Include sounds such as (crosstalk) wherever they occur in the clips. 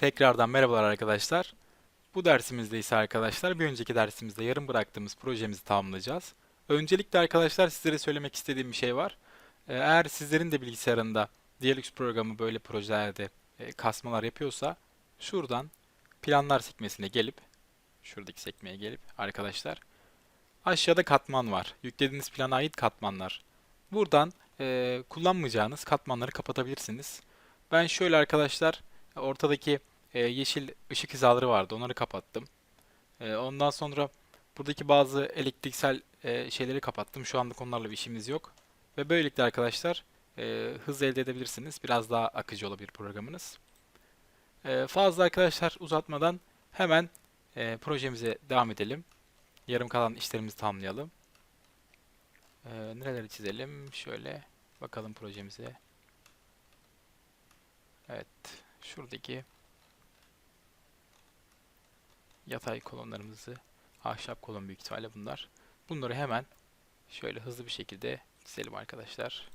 Tekrardan merhabalar arkadaşlar. Bu dersimizde ise arkadaşlar bir önceki dersimizde yarım bıraktığımız projemizi tamamlayacağız. Öncelikle arkadaşlar sizlere söylemek istediğim bir şey var. Ee, Eğer sizlerin de bilgisayarında Dialux programı böyle projelerde e, kasmalar yapıyorsa şuradan planlar sekmesine gelip şuradaki sekmeye gelip arkadaşlar aşağıda katman var. Yüklediğiniz plana ait katmanlar. Buradan e, kullanmayacağınız katmanları kapatabilirsiniz. Ben şöyle arkadaşlar ortadaki e, yeşil ışık hizaları vardı. Onları kapattım. E, ondan sonra buradaki bazı elektriksel e, şeyleri kapattım. Şu anlık onlarla bir işimiz yok. Ve böylelikle arkadaşlar e, hız elde edebilirsiniz. Biraz daha akıcı olabilir programınız. E, fazla arkadaşlar uzatmadan hemen e, projemize devam edelim. Yarım kalan işlerimizi tamamlayalım. E, nereleri çizelim? Şöyle bakalım projemize. Evet. Şuradaki yatay kolonlarımızı, ahşap kolon büyük ihtimalle bunlar. Bunları hemen şöyle hızlı bir şekilde çizelim arkadaşlar.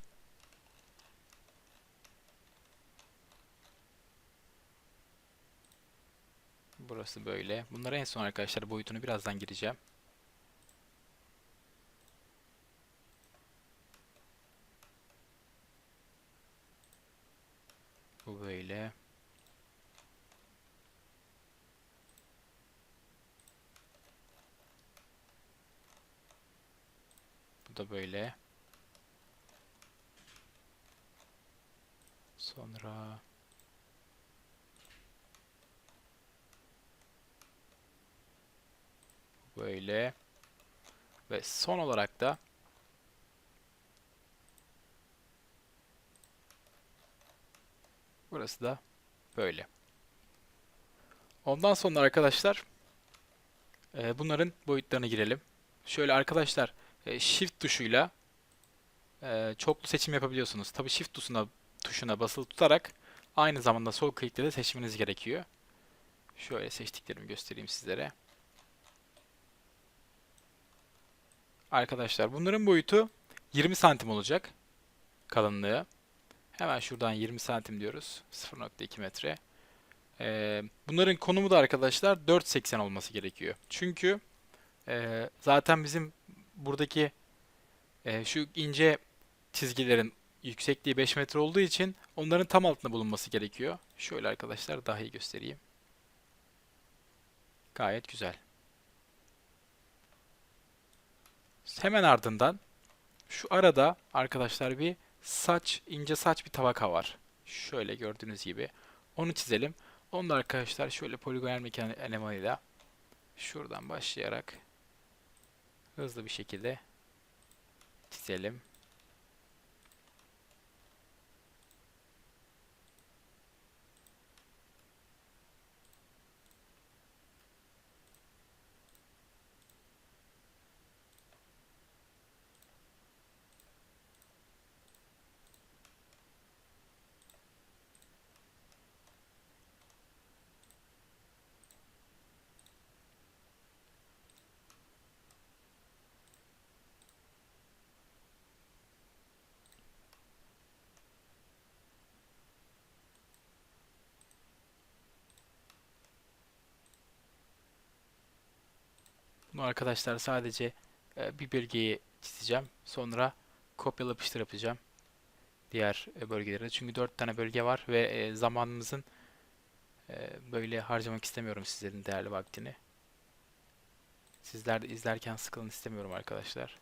Burası böyle. Bunlara en son arkadaşlar boyutunu birazdan gireceğim. Bu böyle. Da böyle. Sonra böyle. Ve son olarak da burası da böyle. Ondan sonra arkadaşlar e, bunların boyutlarına girelim. Şöyle arkadaşlar e, Shift tuşuyla e, çoklu seçim yapabiliyorsunuz. Tabi Shift tuşuna tuşuna basılı tutarak aynı zamanda sol klikle de seçmeniz gerekiyor. Şöyle seçtiklerimi göstereyim sizlere. Arkadaşlar bunların boyutu 20 santim olacak kalınlığı. Hemen şuradan 20 santim diyoruz. 0.2 metre. Ee, bunların konumu da arkadaşlar 4.80 olması gerekiyor. Çünkü e, zaten bizim buradaki e, şu ince çizgilerin yüksekliği 5 metre olduğu için onların tam altında bulunması gerekiyor. Şöyle arkadaşlar daha iyi göstereyim. Gayet güzel. Hemen ardından şu arada arkadaşlar bir saç, ince saç bir tabaka var. Şöyle gördüğünüz gibi. Onu çizelim. Onu da arkadaşlar şöyle poligonal mekan elemanıyla şuradan başlayarak hızlı bir şekilde çizelim. Bunu arkadaşlar sadece e, bir bölgeyi çizeceğim. Sonra kopyala yapıştır yapacağım. Diğer e, bölgelere. Çünkü 4 tane bölge var ve e, zamanımızın böyle harcamak istemiyorum sizlerin değerli vaktini. Sizler de izlerken sıkılın istemiyorum arkadaşlar.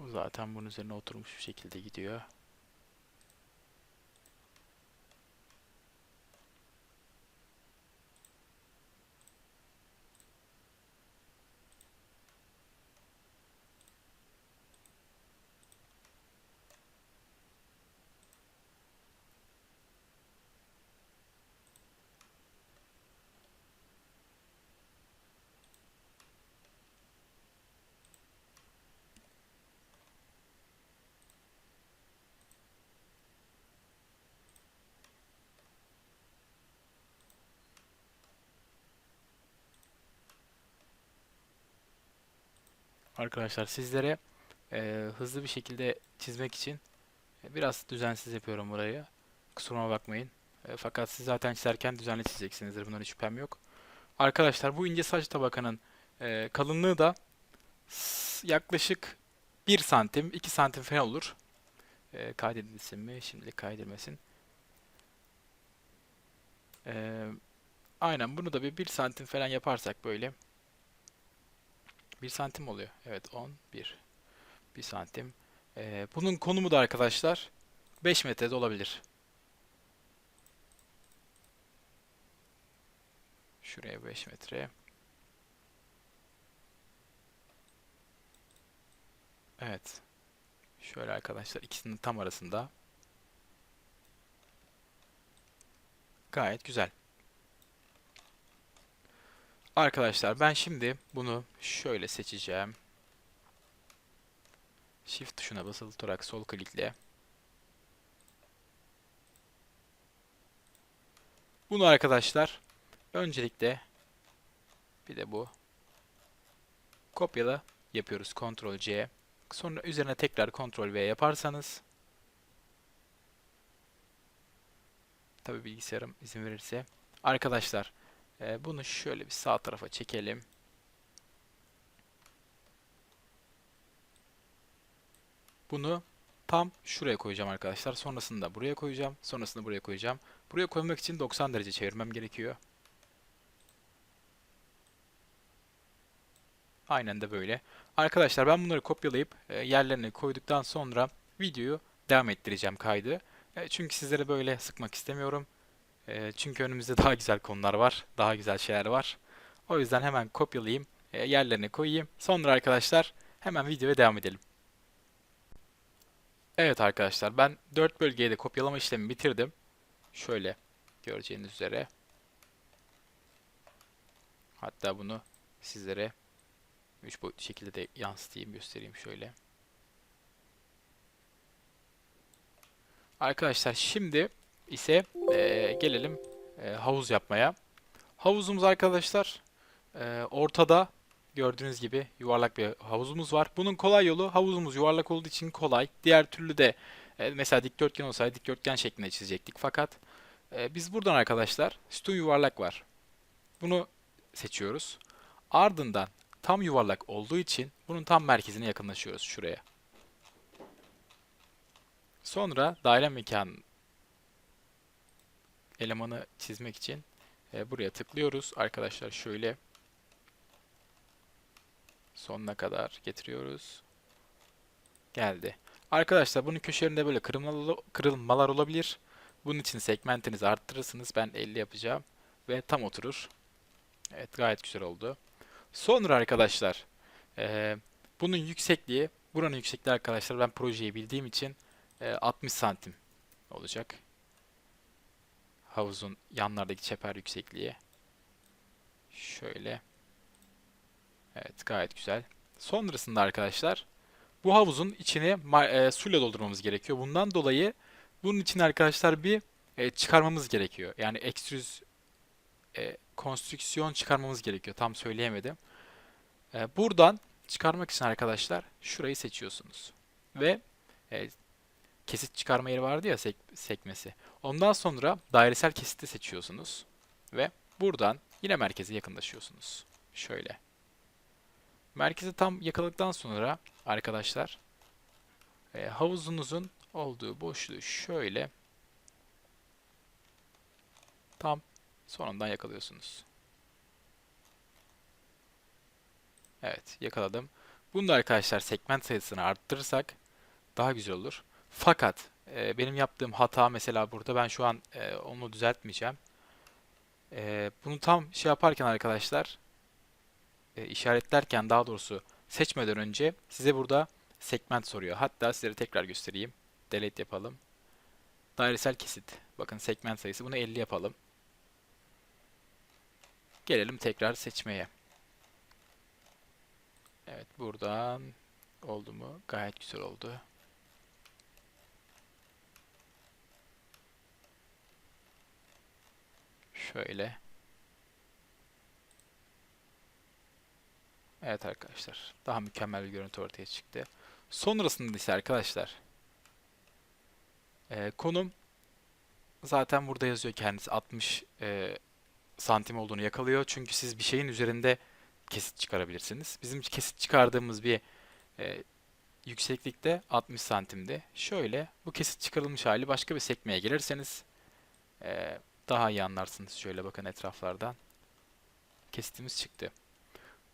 Bu zaten bunun üzerine oturmuş bir şekilde gidiyor. Arkadaşlar sizlere e, hızlı bir şekilde çizmek için e, biraz düzensiz yapıyorum burayı. Kusuruma bakmayın. E, fakat siz zaten çizerken düzenli çizeceksinizdir. Bundan hiç şüphem yok. Arkadaşlar bu ince saç tabakanın e, kalınlığı da yaklaşık 1 santim, 2 santim falan olur. E, kaydedilsin mi? Şimdilik kaydedilmesin. E, aynen bunu da bir 1 santim falan yaparsak böyle. 1 santim oluyor. Evet 10, 1. 1 santim. E, bunun konumu da arkadaşlar 5 metrede olabilir. Şuraya 5 metre. Evet. Şöyle arkadaşlar ikisinin tam arasında. Gayet güzel. Arkadaşlar ben şimdi bunu şöyle seçeceğim. Shift tuşuna basılı tutarak sol klikle. Bunu arkadaşlar öncelikle bir de bu kopyala yapıyoruz. Ctrl C. Sonra üzerine tekrar Ctrl V yaparsanız tabi bilgisayarım izin verirse arkadaşlar e, bunu şöyle bir sağ tarafa çekelim. Bunu tam şuraya koyacağım arkadaşlar. Sonrasında buraya koyacağım. Sonrasında buraya koyacağım. Buraya koymak için 90 derece çevirmem gerekiyor. Aynen de böyle. Arkadaşlar ben bunları kopyalayıp e, yerlerine koyduktan sonra videoyu devam ettireceğim kaydı. E, çünkü sizlere böyle sıkmak istemiyorum. E, çünkü önümüzde daha güzel konular var. Daha güzel şeyler var. O yüzden hemen kopyalayayım. e, yerlerine koyayım. Sonra arkadaşlar hemen videoya devam edelim. Evet arkadaşlar ben 4 bölgeye de kopyalama işlemi bitirdim. Şöyle göreceğiniz üzere. Hatta bunu sizlere 3 boyutlu şekilde de yansıtayım göstereyim şöyle. Arkadaşlar şimdi ise eee, gelelim eee, havuz yapmaya. Havuzumuz arkadaşlar eee, ortada gördüğünüz gibi yuvarlak bir havuzumuz var. Bunun kolay yolu havuzumuz yuvarlak olduğu için kolay. Diğer türlü de e, mesela dikdörtgen olsaydı dikdörtgen şeklinde çizecektik. Fakat e, biz buradan arkadaşlar sütun yuvarlak var. Bunu seçiyoruz. Ardından tam yuvarlak olduğu için bunun tam merkezine yakınlaşıyoruz şuraya. Sonra daire mekan elemanı çizmek için e, buraya tıklıyoruz. Arkadaşlar şöyle sonuna kadar getiriyoruz. Geldi. Arkadaşlar bunun köşelerinde böyle kırılmalar, kırılmalar olabilir. Bunun için segmentinizi arttırırsınız. Ben 50 yapacağım ve tam oturur. Evet gayet güzel oldu. Sonra arkadaşlar eee, bunun yüksekliği buranın yüksekliği arkadaşlar ben projeyi bildiğim için eee, 60 santim olacak. Havuzun yanlardaki çeper yüksekliği. Şöyle. Evet gayet güzel. Sonrasında arkadaşlar bu havuzun içine ma- e, suyla doldurmamız gerekiyor. Bundan dolayı bunun için arkadaşlar bir e, çıkarmamız gerekiyor. Yani ekstrüz e, konstrüksiyon çıkarmamız gerekiyor. Tam söyleyemedim. E, buradan çıkarmak için arkadaşlar şurayı seçiyorsunuz. Ve e, kesit çıkarma yeri vardı ya sek- sekmesi. Ondan sonra dairesel kesiti seçiyorsunuz. Ve buradan yine merkeze yakınlaşıyorsunuz. Şöyle. Merkezi tam yakaladıktan sonra arkadaşlar e, havuzunuzun olduğu boşluğu şöyle tam sonundan yakalıyorsunuz. Evet yakaladım. Bunu da arkadaşlar segment sayısını arttırırsak daha güzel olur. Fakat e, benim yaptığım hata mesela burada ben şu an e, onu düzeltmeyeceğim. E, bunu tam şey yaparken arkadaşlar e, işaretlerken daha doğrusu seçmeden önce size burada segment soruyor. Hatta sizlere tekrar göstereyim. Delete yapalım. Dairesel kesit. Bakın segment sayısı. Bunu 50 yapalım. Gelelim tekrar seçmeye. Evet buradan oldu mu? Gayet güzel oldu. Şöyle. Evet arkadaşlar. Daha mükemmel bir görüntü ortaya çıktı. Sonrasında ise arkadaşlar e, konum zaten burada yazıyor kendisi 60 e, santim olduğunu yakalıyor. Çünkü siz bir şeyin üzerinde kesit çıkarabilirsiniz. Bizim kesit çıkardığımız bir e, yükseklikte 60 santimdi. Şöyle bu kesit çıkarılmış hali başka bir sekmeye gelirseniz e, daha iyi anlarsınız. Şöyle bakın etraflardan kesitimiz çıktı.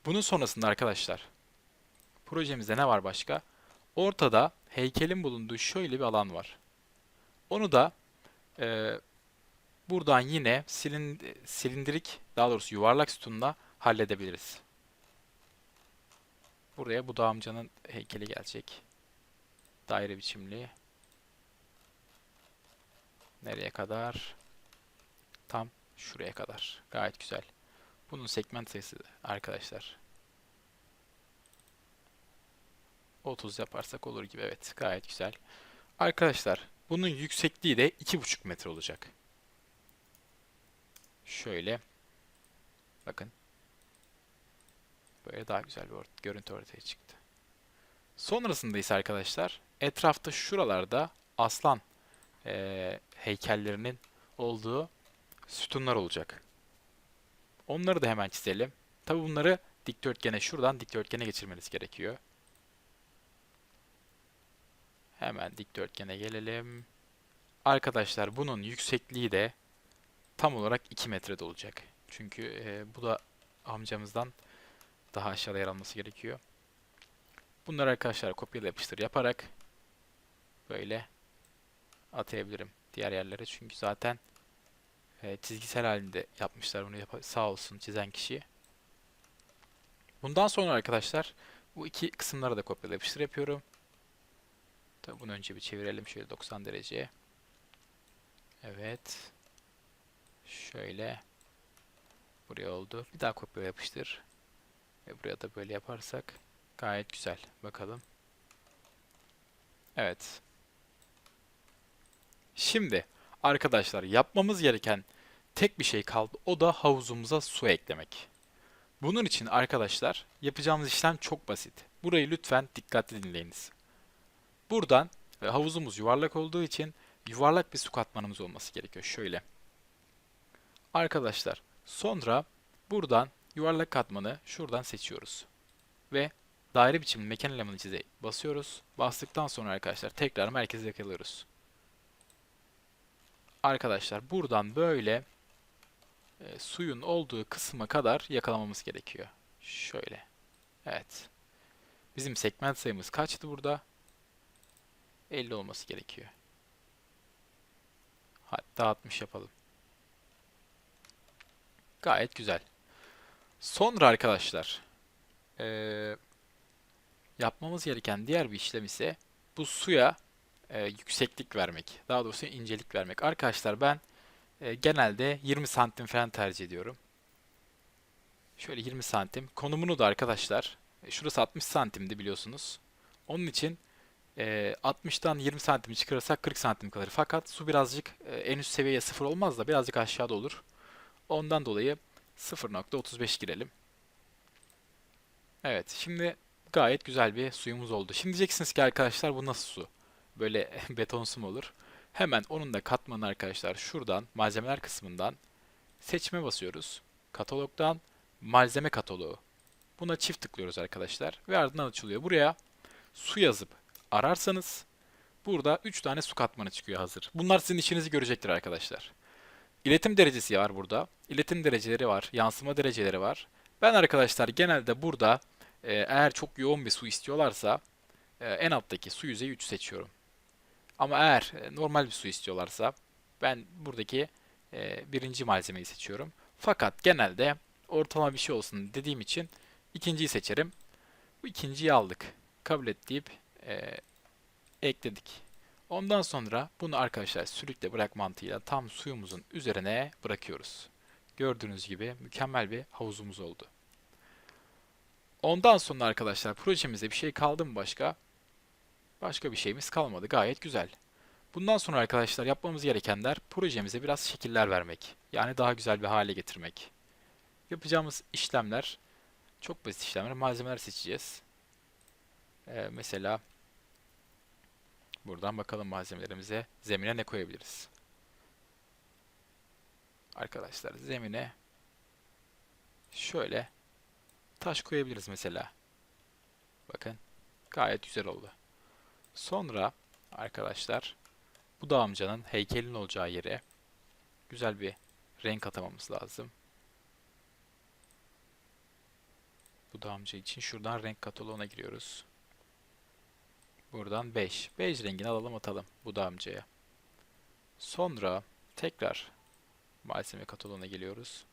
Bunun sonrasında arkadaşlar projemizde ne var başka? Ortada heykelin bulunduğu şöyle bir alan var. Onu da e, buradan yine silin, silindirik daha doğrusu yuvarlak sütunla halledebiliriz. Buraya Buda amcanın heykeli gelecek. Daire biçimli. Nereye kadar? Tam şuraya kadar. Gayet güzel. Bunun segment sayısı arkadaşlar 30 yaparsak olur gibi. Evet, gayet güzel. Arkadaşlar, bunun yüksekliği de 2,5 metre olacak. Şöyle. Bakın. Böyle daha güzel bir görüntü ortaya çıktı. Sonrasında ise arkadaşlar, etrafta şuralarda aslan eee, heykellerinin olduğu sütunlar olacak. Onları da hemen çizelim. Tabi bunları dikdörtgene şuradan dikdörtgene geçirmeniz gerekiyor. Hemen dikdörtgene gelelim. Arkadaşlar bunun yüksekliği de tam olarak 2 metrede olacak. Çünkü e, bu da amcamızdan daha aşağıda yer alması gerekiyor. Bunları arkadaşlar kopyala yapıştır yaparak böyle atayabilirim diğer yerlere. Çünkü zaten e, çizgisel halinde yapmışlar bunu yap sağ olsun çizen kişi. Bundan sonra arkadaşlar bu iki kısımları da kopyala yapıştır yapıyorum. Tabii bunu önce bir çevirelim şöyle 90 dereceye. Evet. Şöyle. Buraya oldu. Bir daha kopyala yapıştır. Ve buraya da böyle yaparsak gayet güzel. Bakalım. Evet. Şimdi arkadaşlar yapmamız gereken tek bir şey kaldı. O da havuzumuza su eklemek. Bunun için arkadaşlar yapacağımız işlem çok basit. Burayı lütfen dikkatli dinleyiniz. Buradan ve havuzumuz yuvarlak olduğu için yuvarlak bir su katmanımız olması gerekiyor. Şöyle. Arkadaşlar sonra buradan yuvarlak katmanı şuradan seçiyoruz. Ve daire biçimli mekan elemanı çize basıyoruz. Bastıktan sonra arkadaşlar tekrar merkeze yakalıyoruz. Arkadaşlar buradan böyle e, suyun olduğu kısma kadar yakalamamız gerekiyor. Şöyle. Evet. Bizim segment sayımız kaçtı burada? 50 olması gerekiyor. Hatta 60 yapalım. Gayet güzel. Sonra arkadaşlar ee, yapmamız gereken diğer bir işlem ise bu suya e, yükseklik vermek. Daha doğrusu incelik vermek. Arkadaşlar ben e, genelde 20 santim falan tercih ediyorum. Şöyle 20 santim. Konumunu da arkadaşlar e, şurası 60 santimdi biliyorsunuz. Onun için e, 60'tan 20 santim çıkarırsak 40 santim kalır. Fakat su birazcık e, en üst seviyeye sıfır olmaz da birazcık aşağıda olur. Ondan dolayı 0.35 girelim. Evet şimdi gayet güzel bir suyumuz oldu. Şimdi diyeceksiniz ki arkadaşlar bu nasıl su? Böyle (laughs) betonsu mu olur? Hemen onun da katmanı arkadaşlar şuradan malzemeler kısmından seçme basıyoruz. Katalogdan malzeme kataloğu. Buna çift tıklıyoruz arkadaşlar ve ardından açılıyor. Buraya su yazıp ararsanız burada 3 tane su katmanı çıkıyor hazır. Bunlar sizin işinizi görecektir arkadaşlar. İletim derecesi var burada. İletim dereceleri var. Yansıma dereceleri var. Ben arkadaşlar genelde burada e, eğer çok yoğun bir su istiyorlarsa e, en alttaki su yüzeyi 3 seçiyorum. Ama eğer e, normal bir su istiyorlarsa ben buradaki e, birinci malzemeyi seçiyorum. Fakat genelde ortalama bir şey olsun dediğim için ikinciyi seçerim. Bu ikinciyi aldık. Kabul et deyip e, ekledik. Ondan sonra bunu arkadaşlar sürükle bırak mantığıyla tam suyumuzun üzerine bırakıyoruz. Gördüğünüz gibi mükemmel bir havuzumuz oldu. Ondan sonra arkadaşlar projemizde bir şey kaldı mı başka? Başka bir şeyimiz kalmadı. Gayet güzel. Bundan sonra arkadaşlar yapmamız gerekenler projemize biraz şekiller vermek. Yani daha güzel bir hale getirmek. Yapacağımız işlemler Çok basit işlemler. Malzemeler seçeceğiz. Ee, mesela buradan bakalım malzemelerimize. Zemine ne koyabiliriz? Arkadaşlar zemine şöyle taş koyabiliriz mesela. Bakın gayet güzel oldu. Sonra arkadaşlar bu da amcanın heykelin olacağı yere güzel bir renk atamamız lazım. Bu da amca için şuradan renk kataloğuna giriyoruz. Buradan 5. 5 rengini alalım atalım bu da amcaya. Sonra tekrar malzeme kataloğuna geliyoruz.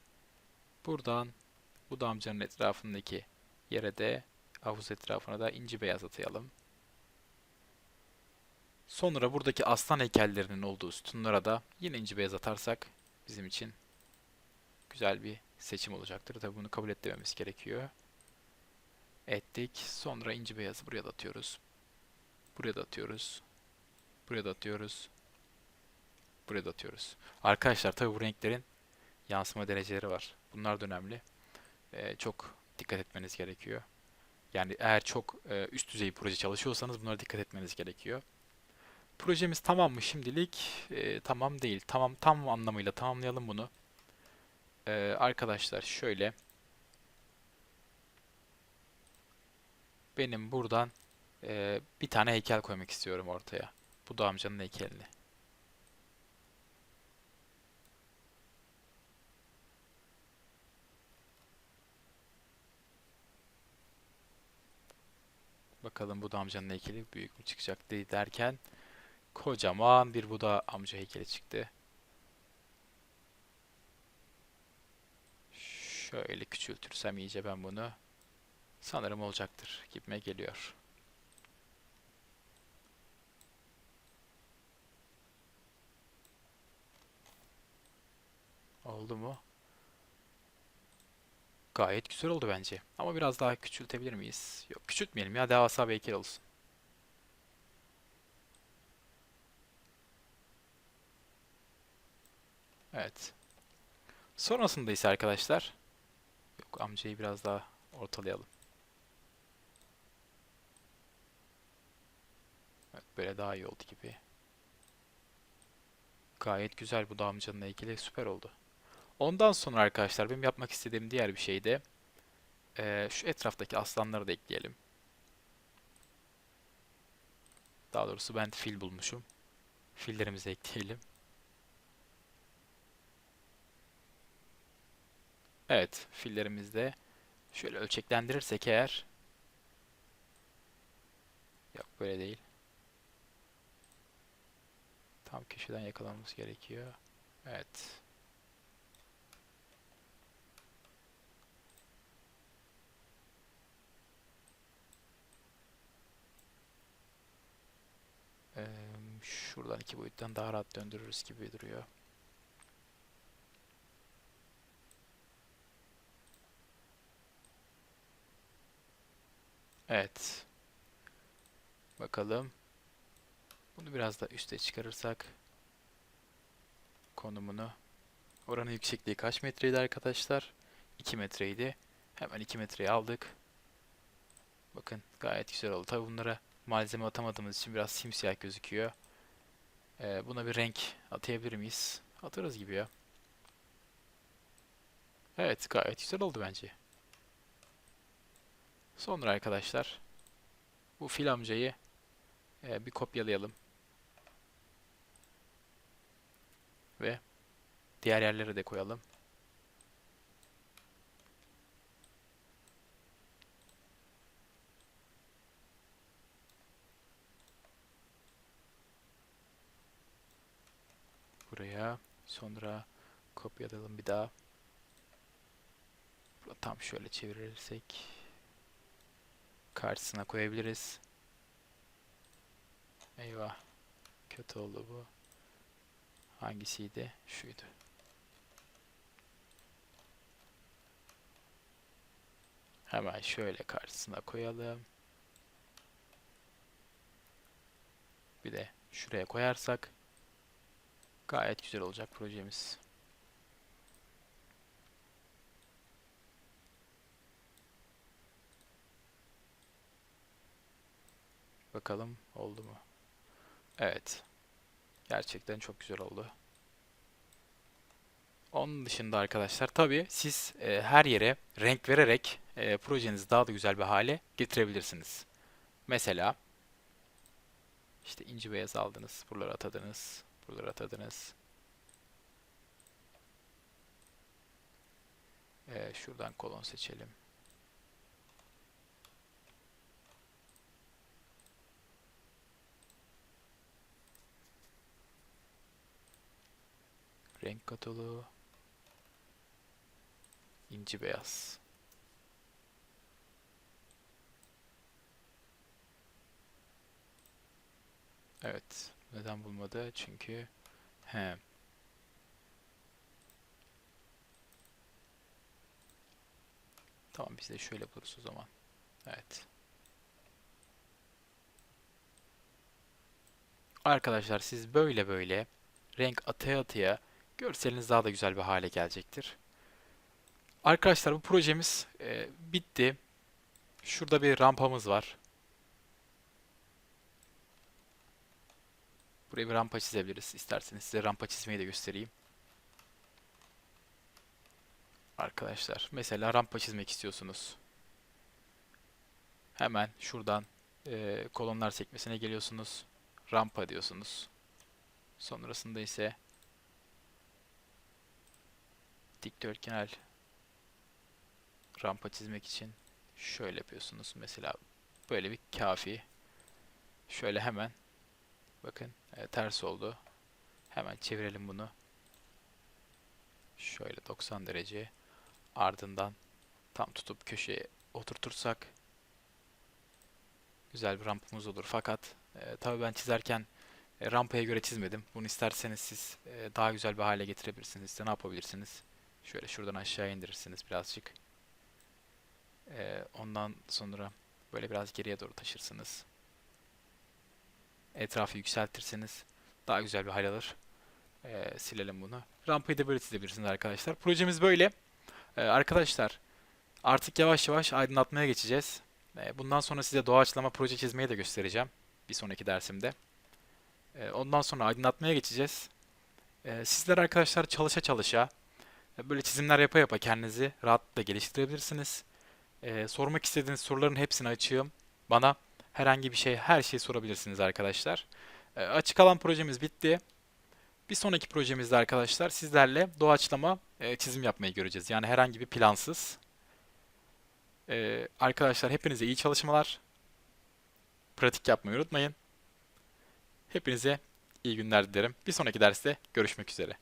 Buradan bu da amcanın etrafındaki yere de havuz etrafına da inci beyaz atayalım. Sonra buradaki aslan heykellerinin olduğu sütunlara da yine inci beyaz atarsak bizim için güzel bir seçim olacaktır. Tabi bunu kabul etmemiz gerekiyor. Ettik. Sonra inci beyazı buraya da atıyoruz. Buraya da atıyoruz. Buraya da atıyoruz. Buraya da atıyoruz. Arkadaşlar tabi bu renklerin yansıma dereceleri var. Bunlar da önemli. Ee, çok dikkat etmeniz gerekiyor. Yani eğer çok e, üst düzey proje çalışıyorsanız bunlara dikkat etmeniz gerekiyor. Projemiz tamam mı şimdilik? E, tamam değil. Tamam tam anlamıyla tamamlayalım bunu. E, arkadaşlar şöyle. Benim buradan e, bir tane heykel koymak istiyorum ortaya. Bu da amcanın heykelini. Bakalım bu da amcanın heykeli büyük mü çıkacak diye derken kocaman bir Buda amca heykeli çıktı. Şöyle küçültürsem iyice ben bunu sanırım olacaktır gibime geliyor. Oldu mu? Gayet güzel oldu bence. Ama biraz daha küçültebilir miyiz? Yok küçültmeyelim ya. Devasa bir heykel olsun. Evet. Sonrasında ise arkadaşlar yok amcayı biraz daha ortalayalım. Evet, böyle daha iyi oldu gibi. Gayet güzel bu da amcanın heykeli süper oldu. Ondan sonra arkadaşlar benim yapmak istediğim diğer bir şey de e, şu etraftaki aslanları da ekleyelim. Daha doğrusu ben fil bulmuşum. Fillerimizi ekleyelim. Evet, fillerimizde şöyle ölçeklendirirsek eğer yok böyle değil. Tam köşeden yakalamamız gerekiyor. Evet. Şuradan iki boyuttan daha rahat döndürürüz gibi duruyor. Evet. Bakalım. Bunu biraz da üste çıkarırsak konumunu. Oranın yüksekliği kaç metreydi arkadaşlar? 2 metreydi. Hemen 2 metreye aldık. Bakın gayet güzel oldu. Tabi bunlara malzeme atamadığımız için biraz simsiyah gözüküyor. Ee, buna bir renk atayabilir miyiz? Atarız gibi ya. Evet gayet güzel oldu bence. Sonra arkadaşlar bu fil amcayı e, bir kopyalayalım. Ve diğer yerlere de koyalım. Buraya sonra kopyalayalım bir daha. Tam şöyle çevirirsek karşısına koyabiliriz. Eyvah. Kötü oldu bu. Hangisiydi? Şuydu. Hemen şöyle karşısına koyalım. Bir de şuraya koyarsak gayet güzel olacak projemiz. Bakalım oldu mu? Evet. Gerçekten çok güzel oldu. Onun dışında arkadaşlar tabii siz e, her yere renk vererek e, projenizi daha da güzel bir hale getirebilirsiniz. Mesela işte inci beyaz aldınız, buraları atadınız, buraları atadınız. E, şuradan kolon seçelim. Renk kataloğu. İnci beyaz. Evet. Neden bulmadı? Çünkü he. Tamam biz de şöyle buluruz o zaman. Evet. Arkadaşlar siz böyle böyle renk ataya ataya görseliniz daha da güzel bir hale gelecektir. Arkadaşlar bu projemiz e, bitti. Şurada bir rampamız var. Buraya bir rampa çizebiliriz. İsterseniz size rampa çizmeyi de göstereyim. Arkadaşlar mesela rampa çizmek istiyorsunuz. Hemen şuradan e, kolonlar sekmesine geliyorsunuz. Rampa diyorsunuz. Sonrasında ise dikdörtgenel rampa çizmek için şöyle yapıyorsunuz. Mesela böyle bir kafi. Şöyle hemen bakın e, ters oldu. Hemen çevirelim bunu. Şöyle 90 derece ardından tam tutup köşeye oturtursak güzel bir rampamız olur. Fakat e, tabii ben çizerken e, rampaya göre çizmedim. Bunu isterseniz siz e, daha güzel bir hale getirebilirsiniz. İşte ne yapabilirsiniz? Şöyle şuradan aşağı indirirsiniz birazcık. E, ondan sonra böyle biraz geriye doğru taşırsınız. Etrafı yükseltirseniz daha güzel bir hal alır. E, silelim bunu. Rampayı da böyle çizebilirsiniz arkadaşlar. Projemiz böyle. E, arkadaşlar artık yavaş yavaş aydınlatmaya geçeceğiz. E, bundan sonra size doğaçlama proje çizmeyi de göstereceğim. Bir sonraki dersimde. E, ondan sonra aydınlatmaya geçeceğiz. E, sizler arkadaşlar çalışa çalışa böyle çizimler yapa yapa kendinizi rahatlıkla geliştirebilirsiniz. E, sormak istediğiniz soruların hepsini açığım. Bana herhangi bir şey, her şeyi sorabilirsiniz arkadaşlar. E, açık alan projemiz bitti. Bir sonraki projemizde arkadaşlar sizlerle doğaçlama e, çizim yapmayı göreceğiz. Yani herhangi bir plansız. E, arkadaşlar hepinize iyi çalışmalar. Pratik yapmayı unutmayın. Hepinize iyi günler dilerim. Bir sonraki derste görüşmek üzere.